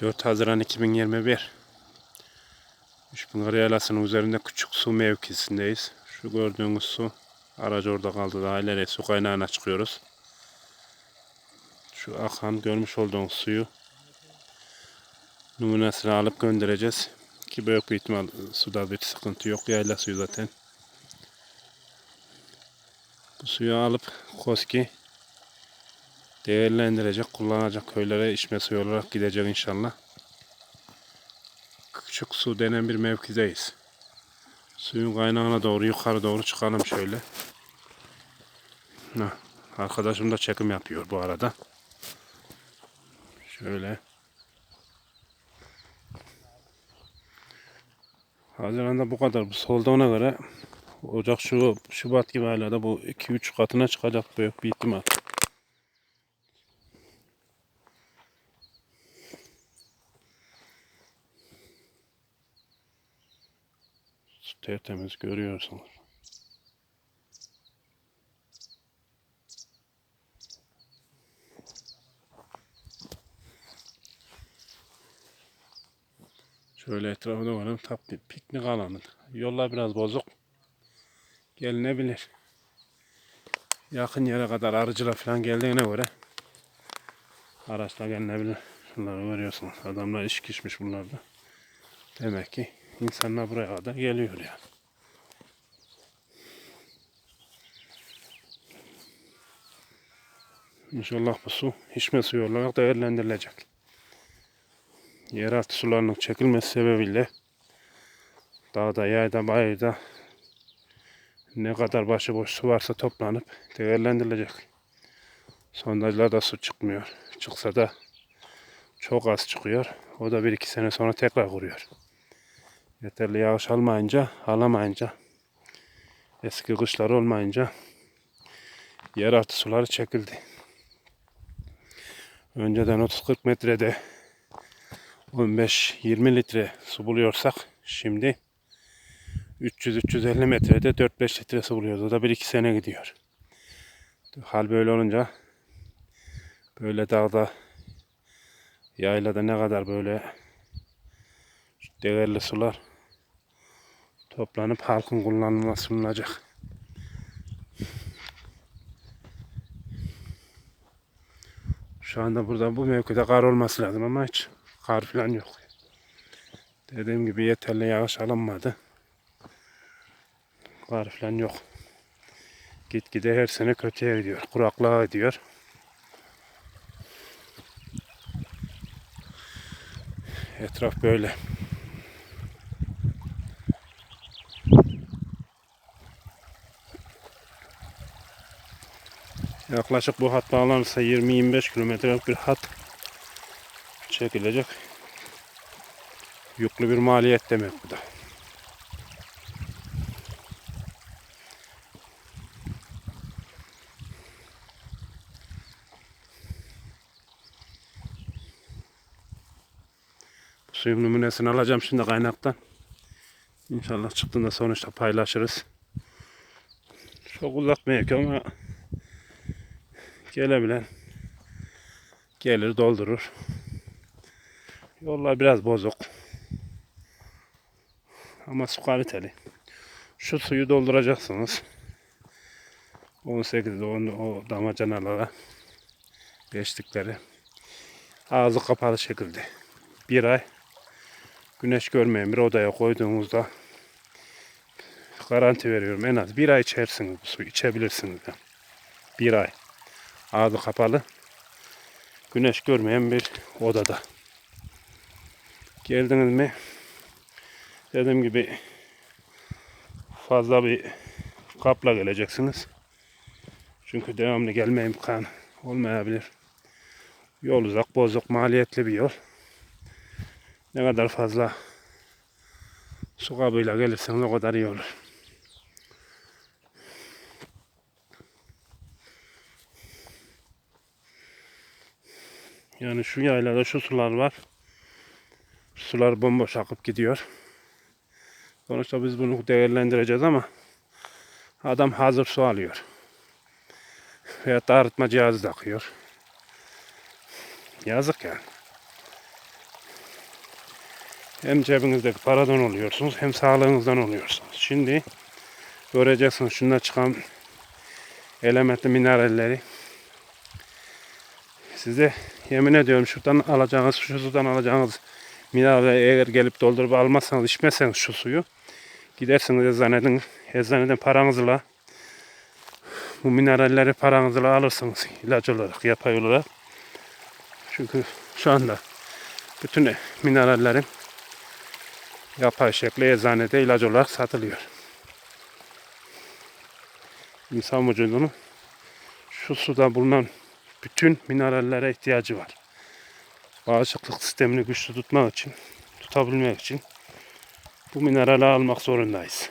4 Haziran 2021 Üçpınar Yaylası'nın üzerinde küçük su mevkisindeyiz. Şu gördüğünüz su aracı orada kaldı. Daha ileri su kaynağına çıkıyoruz. Şu akan görmüş olduğunuz suyu numunesini alıp göndereceğiz. Ki büyük bir ihtimal suda bir sıkıntı yok. Yayla suyu zaten. Bu suyu alıp Koski değerlendirecek, kullanacak köylere içme suyu olarak gidecek inşallah. Küçük su denen bir mevkideyiz. Suyun kaynağına doğru yukarı doğru çıkalım şöyle. Heh, arkadaşım da çekim yapıyor bu arada. Şöyle. Haziran'da bu kadar. Bu solda ona göre Ocak şu Şubat gibi aylarda bu 2-3 katına çıkacak büyük bir ihtimal. Su tertemiz görüyorsunuz. Şöyle etrafına varalım. Tam bir piknik alanı. Yollar biraz bozuk. Gelinebilir. Yakın yere kadar arıcılar falan geldiğine göre araçla gelinebilir. Şunları görüyorsunuz. Adamlar iş kişmiş bunlarda. Demek ki insanlar buraya kadar geliyor yani. İnşallah bu su içme suyu olarak değerlendirilecek. Yeraltı sularının çekilmesi sebebiyle dağda, yayda, bayırda ne kadar başıboş su varsa toplanıp değerlendirilecek. Sondajlarda su çıkmıyor. Çıksa da çok az çıkıyor. O da bir iki sene sonra tekrar kuruyor. Yeterli yağış almayınca, alamayınca, eski kışlar olmayınca yeraltı suları çekildi. Önceden 30-40 metrede 15-20 litre su buluyorsak şimdi 300-350 metrede 4-5 litre su buluyoruz. O da 1-2 sene gidiyor. Hal böyle olunca böyle dağda yaylada ne kadar böyle değerli sular toplanıp halkın kullanımına sunulacak. Şu anda burada bu mevkide kar olması lazım ama hiç kar falan yok. Dediğim gibi yeterli yağış alınmadı. Kar falan yok. Gitgide her sene kötüye gidiyor. Kuraklığa gidiyor. Etraf böyle. Yaklaşık bu hat bağlanırsa 20-25 kilometrelik bir hat çekilecek. Yüklü bir maliyet demek bu da. Bu suyun numunesini alacağım şimdi kaynaktan. İnşallah çıktığında sonuçta paylaşırız. Çok mevki ama gelebilen gelir doldurur. Yollar biraz bozuk. Ama su kaliteli. Şu suyu dolduracaksınız. 18 on, o damacanalara geçtikleri ağzı kapalı şekilde bir ay güneş görmeyen bir odaya koyduğunuzda garanti veriyorum en az bir ay içersiniz bu suyu içebilirsiniz. Bir ay ağzı kapalı. Güneş görmeyen bir odada. Geldiniz mi? Dediğim gibi fazla bir kapla geleceksiniz. Çünkü devamlı gelme imkanı olmayabilir. Yol uzak bozuk maliyetli bir yol. Ne kadar fazla su kabıyla gelirseniz o kadar iyi olur Yani şu yaylada şu sular var. Sular bomboş akıp gidiyor. Sonuçta biz bunu değerlendireceğiz ama adam hazır su alıyor. Veya da arıtma cihazı takıyor. Yazık yani. Hem cebinizdeki paradan oluyorsunuz hem sağlığınızdan oluyorsunuz. Şimdi göreceksiniz şunda çıkan elementli mineralleri. Size yemin ediyorum şuradan alacağınız, şu sudan alacağınız mineralleri eğer gelip doldurup almazsanız, içmezseniz şu suyu gidersiniz eczaneden, eczaneden paranızla bu mineralleri paranızla alırsınız ilaç olarak, yapay olarak. Çünkü şu anda bütün minerallerin yapay şekli eczanede ilaç olarak satılıyor. İnsan vücudunun şu suda bulunan bütün minerallere ihtiyacı var. Bağışıklık sistemini güçlü tutmak için, tutabilmek için bu minerali almak zorundayız.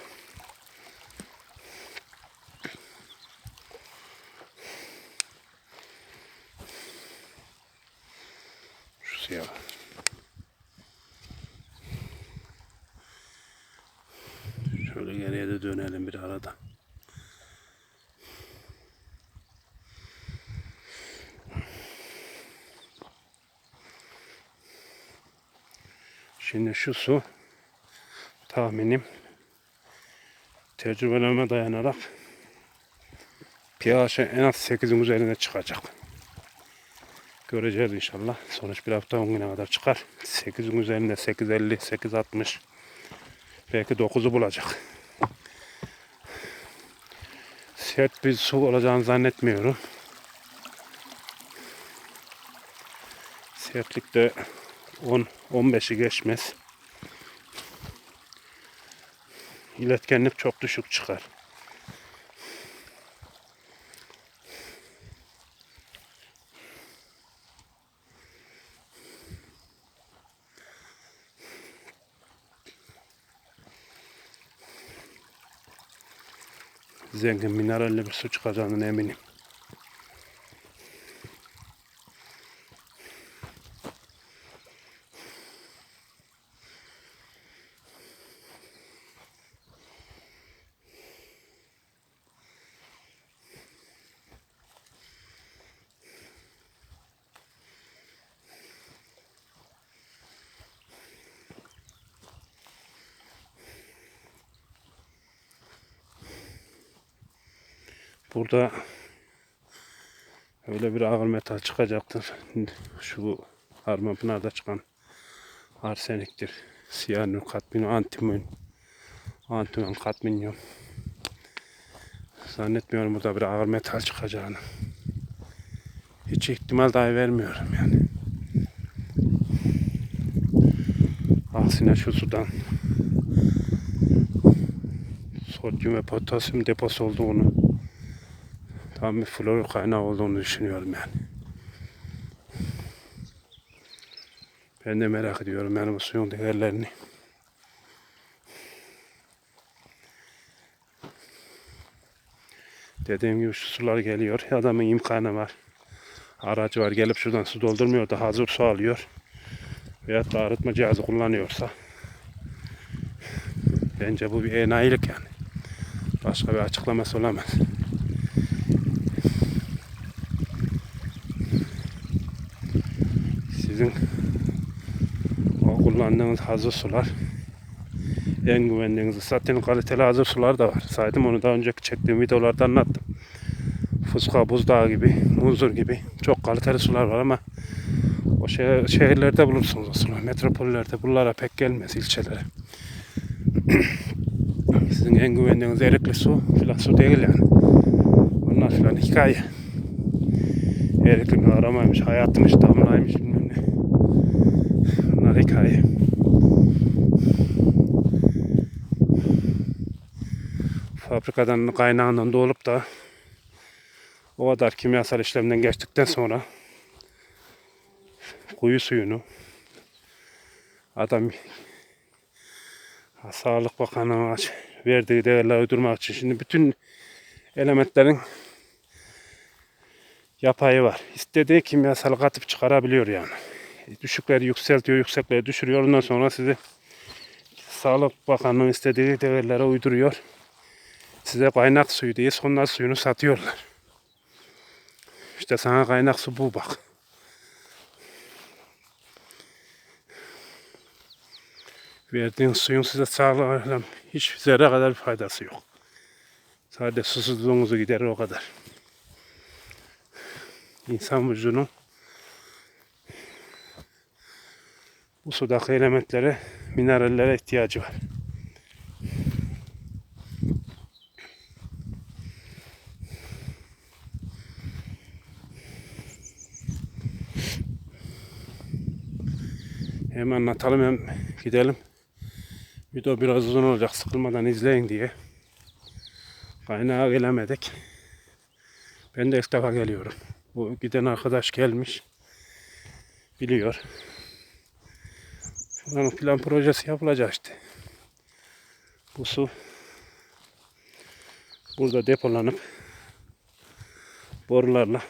Şu siyah. Şöyle geriye de dönelim bir arada. Şimdi şu su tahminim tecrübelerime dayanarak pH en az 8'in üzerine çıkacak. Göreceğiz inşallah. Sonuç bir hafta 10 güne kadar çıkar. 8'in üzerinde 8.50, 8.60 belki 9'u bulacak. Sert bir su olacağını zannetmiyorum. Sertlikte 10-15'i geçmez. İletkenlik çok düşük çıkar. Zengin mineralli bir su çıkacağının eminim. Burada öyle bir ağır metal çıkacaktır. Şu Harman Pınar'da çıkan arseniktir. Siyanür, kadmiyum, antimon, antimon, kadmiyum. Zannetmiyorum burada bir ağır metal çıkacağını. Hiç ihtimal dahi vermiyorum yani. Aksine şu sudan sodyum ve potasyum deposu olduğunu tam bir flor kaynağı olduğunu düşünüyorum yani. Ben de merak ediyorum yani bu suyun değerlerini. Dediğim gibi şu sular geliyor. Adamın imkanı var. Aracı var gelip şuradan su doldurmuyor da hazır su alıyor. Veyahut da arıtma cihazı kullanıyorsa. Bence bu bir enayilik yani. Başka bir açıklaması olamaz. Sizin o kullandığınız hazır sular en güvendiğiniz zaten kaliteli hazır sular da var. Saydım onu daha önceki çektiğim videolarda anlattım. Fıska, buzdağı gibi, muzur gibi çok kaliteli sular var ama o şehir, şehirlerde bulursunuz o suları. Metropollerde buralara pek gelmez ilçelere. Sizin en güvendiğiniz erikli su filan su değil yani. Onlar filan hikaye. Erikli mi aramaymış, hayatmış, damlaymış hikaye. Fabrikadan kaynağından dolup da o kadar kimyasal işlemden geçtikten sonra kuyu suyunu adam Sağlık Bakanı verdiği değerler uydurmak için şimdi bütün elementlerin yapayı var. İstediği kimyasal katıp çıkarabiliyor yani. Düşükleri yükseltiyor, yüksekleri düşürüyor. Ondan sonra sizi Sağlık Bakanlığı istediği değerlere uyduruyor. Size kaynak suyu diye sonra suyunu satıyorlar. İşte sana kaynak su bu bak. Verdiğin suyun size sağlığa hiç zerre kadar faydası yok. Sadece susuzluğunuzu giderir o kadar. İnsan vücudunun bu sudaki elementlere, minerallere ihtiyacı var. Hem anlatalım hem gidelim. Video biraz uzun olacak sıkılmadan izleyin diye. Kaynağa gelemedik. Ben de ilk defa geliyorum. Bu giden arkadaş gelmiş. Biliyor. Plan, plan projesi yapılacak işte. Bu su burada depolanıp borularla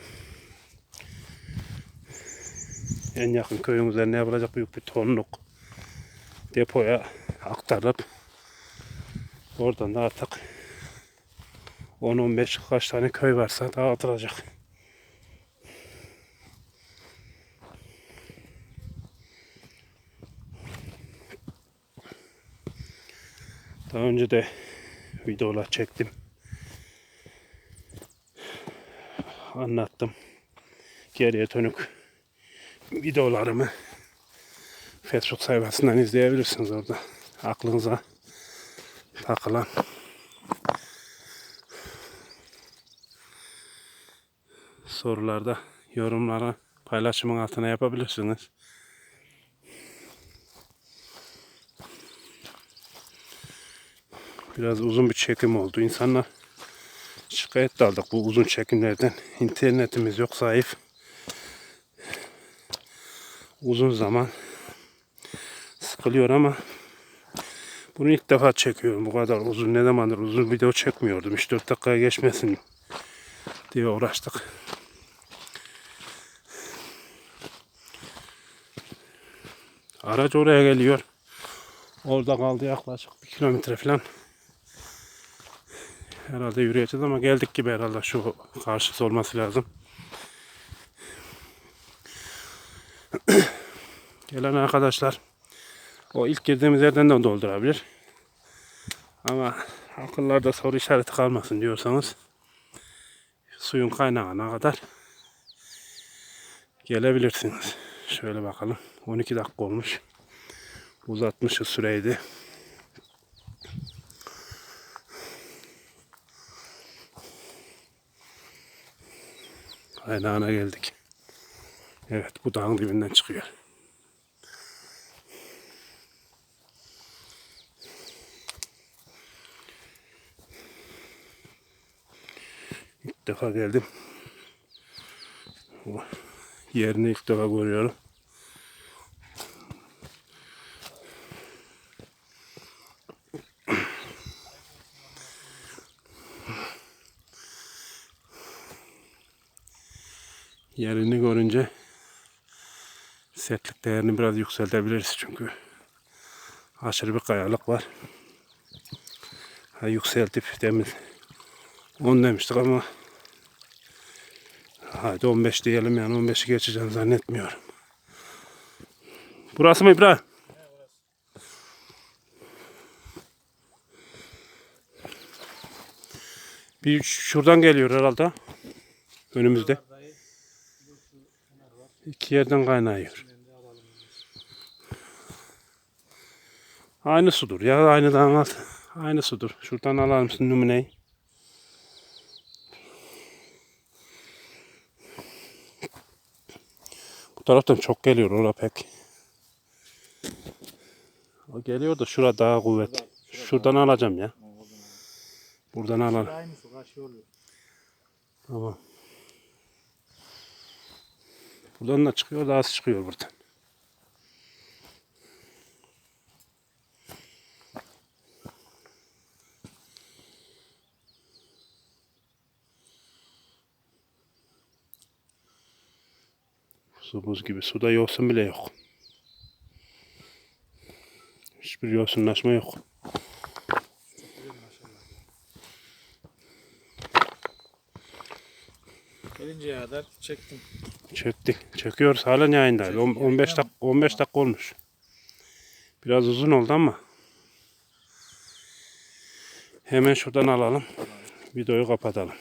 en yakın köyün üzerine yapılacak büyük bir tonluk depoya aktarılıp oradan da artık 10-15 kaç tane köy varsa dağıtılacak. Daha önce de videolar çektim. Anlattım. Geriye dönük videolarımı Facebook sayfasından izleyebilirsiniz orada. Aklınıza takılan sorularda yorumlara paylaşımın altına yapabilirsiniz. Biraz uzun bir çekim oldu. İnsanlar şikayet de aldık bu uzun çekimlerden. İnternetimiz yok zayıf. Uzun zaman sıkılıyor ama bunu ilk defa çekiyorum. Bu kadar uzun ne zamandır uzun video çekmiyordum. 3-4 dakikaya geçmesin diye uğraştık. Araç oraya geliyor. Orada kaldı yaklaşık bir kilometre falan. Herhalde yürüyeceğiz ama geldik gibi herhalde şu karşısı olması lazım. Gelen arkadaşlar o ilk girdiğimiz yerden de doldurabilir. Ama akıllarda soru işareti kalmasın diyorsanız suyun kaynağına kadar gelebilirsiniz. Şöyle bakalım. 12 dakika olmuş. Uzatmışız süreyi Kaynağına geldik. Evet bu dağın dibinden çıkıyor. İlk defa geldim. Yerini ilk defa görüyorum. Yerini görünce sertlik değerini biraz yükseltebiliriz çünkü aşırı bir kayalık var. Ha, yükseltip demin 10 demiştik ama hadi 15 diyelim yani 15'i geçeceğim zannetmiyorum. Burası mı İbrahim? Bir şuradan geliyor herhalde. Önümüzde. İki yerden kaynıyor. Aynı sudur ya aynı dağın. Aynı sudur. Şuradan alar mısın numuneyi? Bu taraftan çok geliyor ora pek. O geliyor da şura daha kuvvet. Şuradan alacağım ya. Buradan alalım. Tamam. Buradan da çıkıyor, daha çıkıyor buradan. Su buz gibi. Suda yosun bile yok. Hiçbir yosunlaşma yok. Gelinceye kadar çektim. Çektik. Çekiyoruz. Halen yayındayız. On- 15 dakika 15 dakika olmuş. Biraz uzun oldu ama. Hemen şuradan alalım. Videoyu kapatalım.